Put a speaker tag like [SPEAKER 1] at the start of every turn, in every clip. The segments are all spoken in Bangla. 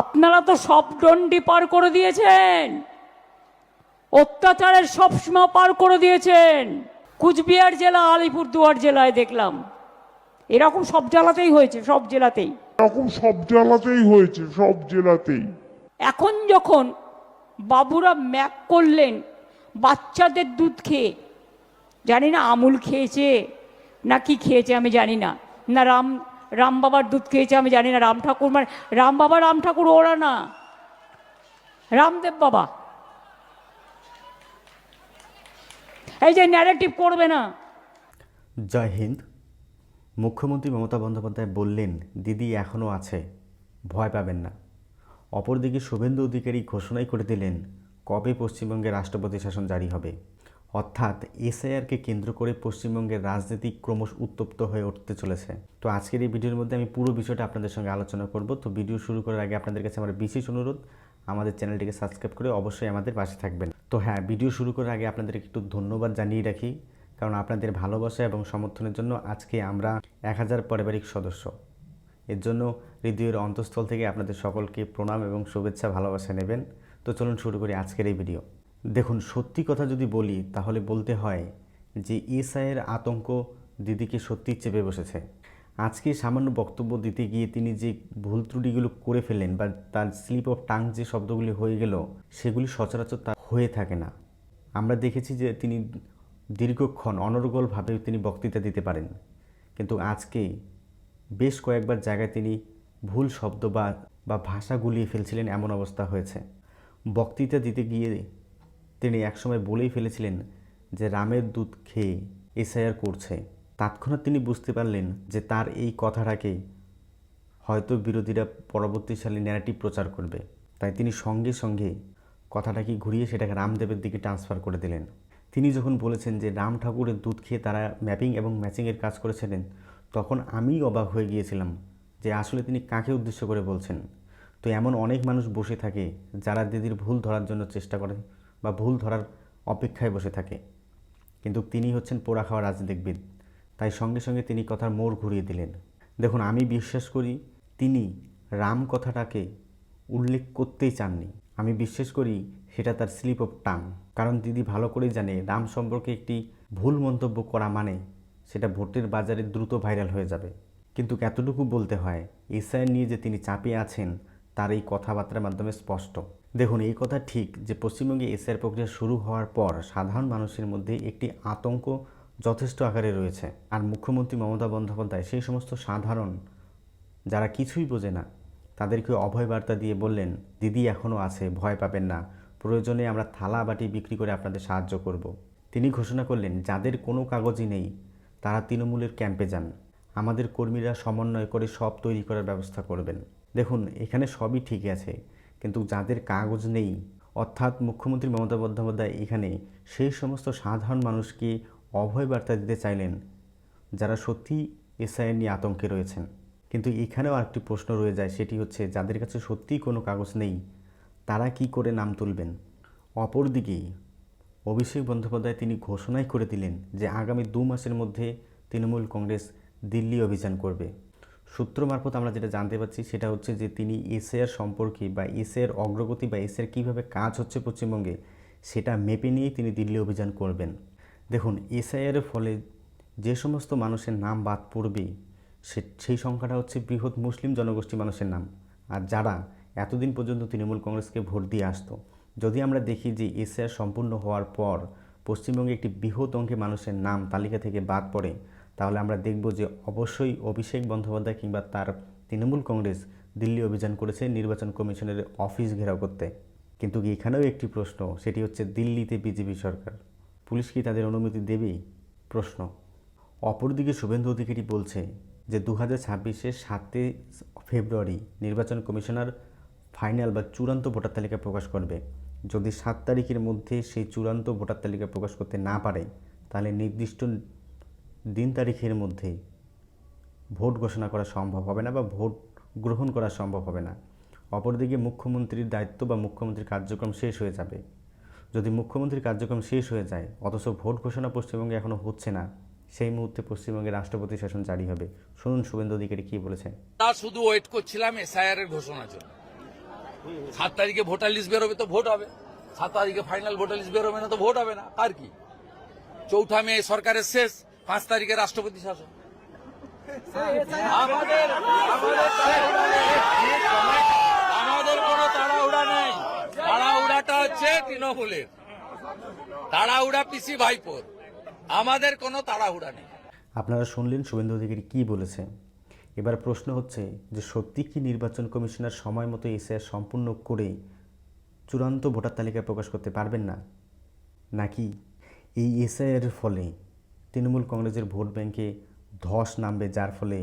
[SPEAKER 1] আপনারা তো সব ডন্ডি পার করে দিয়েছেন। অত্যাচারের সব সীমা পার করে দিয়েছেন। কুচবিহার জেলা আলিপুরদুয়ার জেলায় দেখলাম। এরকম সব জেলাতেই হয়েছে সব জেলাতেই।
[SPEAKER 2] এরকম সব জেলাতেই হয়েছে সব জেলাতেই।
[SPEAKER 1] এখন যখন বাবুরা ম্যাক করলেন বাচ্চাদের দুধ খেয়ে জানি না আমুল খেয়েছে না কি খেয়েছে আমি জানি না না রাম রাম বাবার দুধ খেয়েছে, আমি জানি না, রাম ঠাকুর মানে রাম বাবা, রাম ঠাকুর, ওরা না। রামদেব বাবা। এই যে ন্যারেটিভ করবে না।
[SPEAKER 3] জয় হিন্দ। মুখ্যমন্ত্রী মমতা বন্দ্যোপাধ্যায় বললেন, দিদি এখনও আছে, ভয় পাবেন না। অপরদিকে শুভেন্দু অধিকারী ঘোষণাই করে দিলেন, কবে পশ্চিমবঙ্গে রাষ্ট্রপতি শাসন জারি হবে? অর্থাৎ এসআইআরকে কেন্দ্র করে পশ্চিমবঙ্গের রাজনীতি ক্রমশ উত্তপ্ত হয়ে উঠতে চলেছে। তো আজকের এই ভিডিওর মধ্যে আমি পুরো বিষয়টা আপনাদের সঙ্গে আলোচনা করব। তো ভিডিও শুরু করার আগে আপনাদের কাছে আমার বিশেষ অনুরোধ, আমাদের চ্যানেলটিকে সাবস্ক্রাইব করে অবশ্যই আমাদের পাশে থাকবেন। তো হ্যাঁ ভিডিও শুরু করার আগে আপনাদের একটু ধন্যবাদ জানিয়ে রাখি, কারণ আপনাদের ভালোবাসা এবং সমর্থনের জন্য আজকে আমরা এক হাজার পারিবারিক সদস্য। এর জন্য হৃদয়ের অন্তঃস্থল থেকে আপনাদের সকলকে প্রণাম এবং শুভেচ্ছা ভালোবাসা নেবেন। তো চলুন শুরু করি আজকের এই ভিডিও। দেখুন, সত্যি কথা যদি বলি, তাহলে বলতে হয় যে এসআইয়ের আতঙ্ক দিদিকে সত্যি চেপে বসেছে। আজকে সামান্য বক্তব্য দিতে গিয়ে তিনি যে ভুল ত্রুটিগুলো করে ফেললেন বা তার স্লিপ অফ টাং যে শব্দগুলি হয়ে গেল, সেগুলি সচরাচর তা হয়ে থাকে না। আমরা দেখেছি যে তিনি দীর্ঘক্ষণ অনর্গলভাবে তিনি বক্তৃতা দিতে পারেন। কিন্তু আজকে বেশ কয়েকবার জায়গায় তিনি ভুল শব্দ বা ভাষা গুলিয়ে ফেলছিলেন এমন অবস্থা হয়েছে। বক্তৃতা দিতে গিয়ে তিনি একসময় বলেই ফেলেছিলেন যে রামের দুধ খেয়ে এসআইআর করছে। তৎক্ষণাৎ তিনি বুঝতে পারলেন যে তার এই কথাটাকে হয়তো বিরোধীরা পরবর্তীশালী ন্যারেটিভ প্রচার করবে। তাই তিনি সঙ্গে সঙ্গে কথাটাকে ঘুরিয়ে সেটাকে রামদেবের দিকে ট্রান্সফার করে দিলেন। তিনি যখন বলেছেন যে রাম ঠাকুরের দুধ খেয়ে তারা ম্যাপিং এবং ম্যাচিংয়ের কাজ করেছিলেন, তখন আমিই অবাক হয়ে গিয়েছিলাম যে আসলে তিনি কাকে উদ্দেশ্য করে বলছেন। তো এমন অনেক মানুষ বসে থাকে যারা দিদির ভুল ধরার জন্য চেষ্টা করে। বা ভুল ধরার অপেক্ষায় বসে থাকে। কিন্তু তিনি হচ্ছেন পোড়া খাওয়া রাজনীতিবিদ। তাই সঙ্গে সঙ্গে তিনি কথার মোড় ঘুরিয়ে দিলেন। দেখুন, আমি বিশ্বাস করি তিনি রাম কথাটাকে উল্লেখ করতেই চাননি। আমি বিশ্বাস করি সেটা তার স্লিপ অফ টাং। কারণ দিদি ভালো করেই জানে রাম সম্পর্কে একটি ভুল মন্তব্য করা মানে সেটা ভোটের বাজারে দ্রুত ভাইরাল হয়ে যাবে। কিন্তু এতটুকু বলতে হয় এসআইআর নিয়ে যে তিনি চাপিয়ে আছেন তার এই কথাবার্তার মাধ্যমে স্পষ্ট। দেখুন, এই কথা ঠিক যে পশ্চিমবঙ্গে এসআইআর প্রক্রিয়া শুরু হওয়ার পর সাধারণ মানুষের মধ্যে একটি আতঙ্ক যথেষ্ট আকারে রয়েছে। আর মুখ্যমন্ত্রী মমতা বন্দ্যোপাধ্যায় সেই সমস্ত সাধারণ যারা কিছুই বোঝে না, তাদেরকে অভয় বার্তা দিয়ে বললেন, দিদি এখনও আছে, ভয় পাবেন না। প্রয়োজনে আমরা থালা, বাটি বিক্রি করে আপনাদের সাহায্য করব। তিনি ঘোষণা করলেন, যাদের কোনো কাগজই নেই, তারা তৃণমূলের ক্যাম্পে যান। আমাদের কর্মীরা সমন্বয় করে সব তৈরি করার ব্যবস্থা করবেন। দেখুন, এখানে সবই ঠিক আছে, কিন্তু যাদের কাগজ নেই, অর্থাৎ মুখ্যমন্ত্রী মমতা বন্দ্যোপাধ্যায় এখানে সেই সমস্ত সাধারণ মানুষকে অভয় বার্তা দিতে চাইলেন, যারা সত্যি এসআইএর নিয়ে আতঙ্কে রয়েছেন। কিন্তু এখানেও আরেকটি প্রশ্ন রয়ে যায়, সেটি হচ্ছে, যাদের কাছে সত্যিই কোনো কাগজ নেই, তারা কি করে নাম তুলবেন? অপরদিকে, অভিষেক বন্দ্যোপাধ্যায় তিনি ঘোষণাই করে দিলেন যে আগামী দু মাসের মধ্যে তৃণমূল কংগ্রেস দিল্লি অভিযান করবে। সূত্র মারফত আমরা যেটা জানতে পারছি সেটা হচ্ছে যে তিনি এসএর সম্পর্কে বা এসএর অগ্রগতি বা এসএর কীভাবে কাজ হচ্ছে পশ্চিমবঙ্গে সেটা মেপে নিয়েই তিনি দিল্লি অভিযান করবেন। দেখুন এসআইআরের ফলে যে সমস্ত মানুষের নাম বাদ পড়বে, সে, সেই সংখ্যাটা হচ্ছে বৃহৎ মুসলিম জনগোষ্ঠী মানুষের নাম। আর যারা এতদিন পর্যন্ত তৃণমূল কংগ্রেসকে ভোট দিয়ে আসতো, যদি আমরা দেখি যে এসআইআর সম্পূর্ণ হওয়ার পর পশ্চিমবঙ্গে একটি বৃহৎ অঙ্কে মানুষের নাম তালিকা থেকে বাদ পড়ে তাহলে আমরা দেখব যে অবশ্যই অভিষেক বন্দ্যোপাধ্যায় কিংবা তার তৃণমূল কংগ্রেস দিল্লি অভিযান করেছে নির্বাচন কমিশনের অফিস ঘেরাও করতে। কিন্তু এখানেও একটি প্রশ্ন, সেটি হচ্ছে দিল্লিতে বিজেপি সরকার। পুলিশ কি তাদের অনুমতি দেবে? প্রশ্ন। অপরদিকে শুভেন্দু অধিকারী বলছে যে দু হাজার ছাব্বিশের সাতই ফেব্রুয়ারি নির্বাচন কমিশনার ফাইনাল বা চূড়ান্ত ভোটার তালিকা প্রকাশ করবে। যদি সাত তারিখের মধ্যে সেই চূড়ান্ত ভোটার তালিকা প্রকাশ করতে না পারে, তাহলে নির্দিষ্ট দিন তারিখের মধ্যে ভোট ঘোষণা করা সম্ভব হবে না বা ভোট গ্রহণ করা সম্ভব হবে না। অপরদিকে মুখ্যমন্ত্রীর দায়িত্ব বা মুখ্যমন্ত্রীর কার্যক্রম শেষ হয়ে যাবে। যদি মুখ্যমন্ত্রীর কার্যক্রম শেষ হয়ে যায়, অথচ ভোট ঘোষণা পশ্চিমবঙ্গে এখনও হচ্ছে না, সেই মুহূর্তে পশ্চিমবঙ্গে রাষ্ট্রপতি শাসন জারি হবে। শুনুন শুভেন্দু অধিকারী কী বলেছেন।
[SPEAKER 4] তা শুধু ওয়েট করছিলাম এসআইআর এর ঘোষণার জন্য। সাত তারিখে ভোটার লিস্ট বেরোবে তো ভোট হবে। সাত তারিখে ফাইনাল ভোটার লিস্ট বেরোবে না তো ভোট হবে না। আর কি? চৌঠা মে সরকারের শেষ। পাঁচ তারিখে রাষ্ট্রপতি শাসন। আমাদের আমাদের কোনো তাড়াহুড়া নেই। তাড়াহুড়াটা হচ্ছে তৃণমূলের। তাড়াহুড়া পিসি ভাইপোর। আমাদের কোনো তাড়াহুড়া নেই।
[SPEAKER 3] আপনারা শুনলেন শুভেন্দু অধিকারী কী বলেছে? এবার প্রশ্ন হচ্ছে যে সত্যি কি নির্বাচন কমিশনার সময় মতো এসআইআর সম্পূর্ণ করে চূড়ান্ত ভোটার তালিকা প্রকাশ করতে পারবেন না? নাকি এই এসআইআর ফলে তৃণমূল কংগ্রেসের ভোট ব্যাংকে ধস নামবে, যার ফলে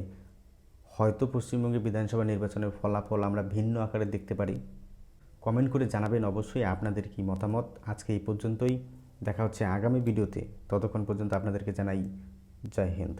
[SPEAKER 3] হয়তো পশ্চিমবঙ্গে বিধানসভা নির্বাচনের ফলাফল আমরা ভিন্ন আকারে দেখতে পারি। কমেন্ট করে জানাবেন অবশ্যই আপনাদের কি মতামত। আজকে এই পর্যন্তই। দেখা হচ্ছে আগামী ভিডিওতে। ততক্ষণ পর্যন্ত আপনাদেরকে জানাই জয় হিন্দ।